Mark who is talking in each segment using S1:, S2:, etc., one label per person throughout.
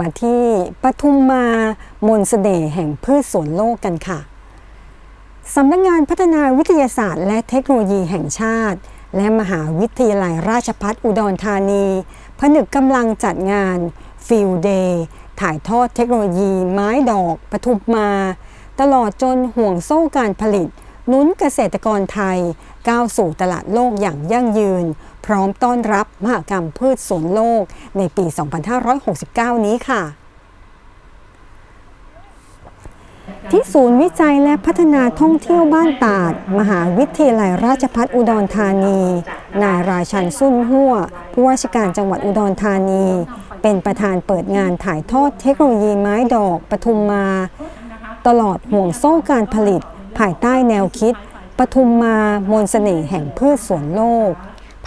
S1: มาที่ปทุมมามนสเสน่ห์แห่งพืชสวนโลกกันค่ะสำนักงานพัฒนาวิทยาศาสตร์ และเทคโนโลยีแห่งชาติ และมหาวิทยาลัยราชภัฏอุดรธานี ผนึกกำลังจัดงาน Field Day ถ่ายทอดเทคโนโลยีไม้ดอกปทุมมา ตลอดจนห่วงโซ่การผลิต นุนเกษตรกรไทย ก้าวสู่ตลาดโลกอย่างยั่งยืน พร้อมต้อนรับมหกรรมพืชสวนโลกในปี 2569 นี้ค่ะที่ศูนย์วิจัยและพัฒนาท่องเที่ยวบ้านตาด มหาวิทยาลัยราชภัฏอุดรธานี นายราชันสุนหัวผู้ว่าราชการจังหวัดอุดรธานี เป็นประธานเปิดงานถ่ายทอดเทคโนโลยีไม้ดอกปทุมมา ตลอดห่วงโซ่การผลิต ภายใต้แนวคิดปทุมมามนสเสน่ห์แห่งพืชสวนโลก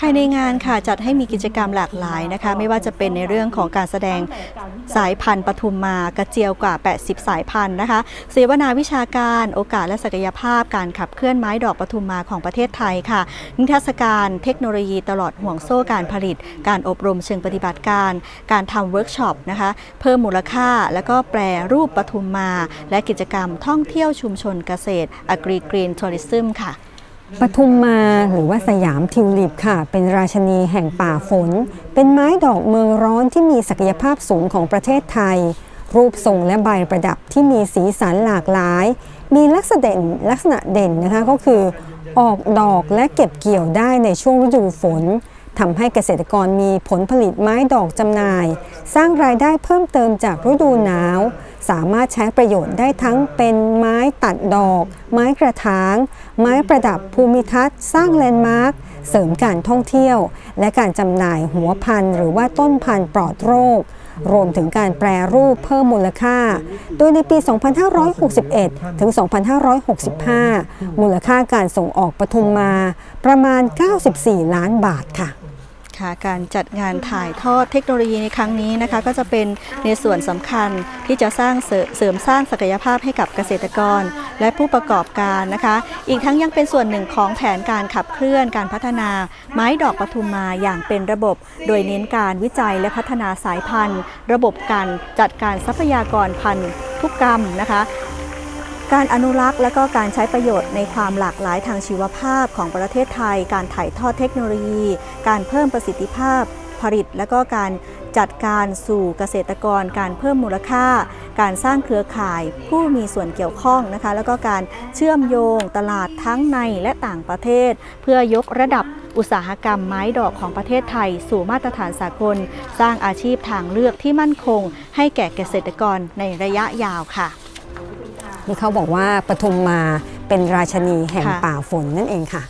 S2: ภายในงานค่ะจัดให้มีกิจกรรมหลากหลายนะคะ ไม่ว่าจะเป็นในเรื่องของการแสดงสายพันธุ์ปทุมมากระเจียวกว่า 80 สายพันธุ์นะคะ เสวนาวิชาการโอกาสและศักยภาพการขับเคลื่อนไม้ดอกปทุมมาของประเทศไทยค่ะ นิทรรศการเทคโนโลยีตลอดห่วงโซ่การผลิต การอบรมเชิงปฏิบัติการ การทำเวิร์กช็อปนะคะ เพิ่มมูลค่าแล้วก็แปรรูปปทุมมา และกิจกรรมท่องเที่ยวชุมชนเกษตร Agri Green Tourism ค่ะ
S1: ปทุมมาหรือว่าสยามทิวลิปค่ะ เป็นราชนีแห่งป่าฝน เป็นไม้ดอกเมืองร้อนที่มีศักยภาพสูงของประเทศไทย รูปทรงและใบประดับที่มีสีสันหลากหลาย มีลักษณะเด่นลักษณะเด่นนะคะก็คือ ออกดอกและเก็บเกี่ยวได้ในช่วงฤดูฝน ทำให้เกษตรกรมีผลผลิตไม้ดอกจำหน่าย สร้างรายได้เพิ่มเติมจากฤดูหนาว สามารถใช้ประโยชน์ได้ทั้งเป็นไม้ตัดดอก ไม้กระถาง ไม้ประดับภูมิทัศน์ สร้างแลนด์มาร์คเสริมการท่องเที่ยว และการจำหน่ายหัวพันธุ์ หรือว่าต้นพันธุ์ปลอดโรค รวมถึงการแปรรูปเพิ่มมูลค่า โดยในปี 2561 ถึง 2565 มูลค่าการส่งออกปทุมมาประมาณ 94 ล้านบาทค่ะ
S2: คะการจัดงานถ่ายทอดเทคโนโลยีในครั้งนี้นะคะ ก็จะเป็นในส่วนสำคัญที่จะสร้างเสริมสร้างศักยภาพให้กับเกษตรกร และผู้ประกอบการนะคะ อีกทั้งยังเป็นส่วนหนึ่งของแผนการขับเคลื่อนการพัฒนา ไม้ดอกปทุมมาอย่างเป็นระบบ โดยเน้นการวิจัยและพัฒนาสายพันธุ์ ระบบการจัดการทรัพยากรพันธุกรรมนะคะ การอนุรักษ์ และก็การใช้ประโยชน์ในความหลากหลายทางชีวภาพของประเทศไทย การถ่ายทอดเทคโนโลยี การเพิ่มประสิทธิภาพผลิต และก็การจัดการสู่เกษตรกร การเพิ่มมูลค่า การสร้างเครือข่าย ผู้มีส่วนเกี่ยวข้องนะคะ แล้วก็การเชื่อมโยงตลาดทั้งในและต่างประเทศ เพื่อยกระดับอุตสาหกรรมไม้ดอกของประเทศไทย สู่มาตรฐานสากล สร้างอาชีพทางเลือกที่มั่นคง ให้แก่เกษตรกรในระยะยาวค่ะ
S1: นี่เขาบอกว่าปทุมมาเป็นราชนีแห่ง
S2: ค่ะ
S1: ป่าฝนนั่นเองค่ะ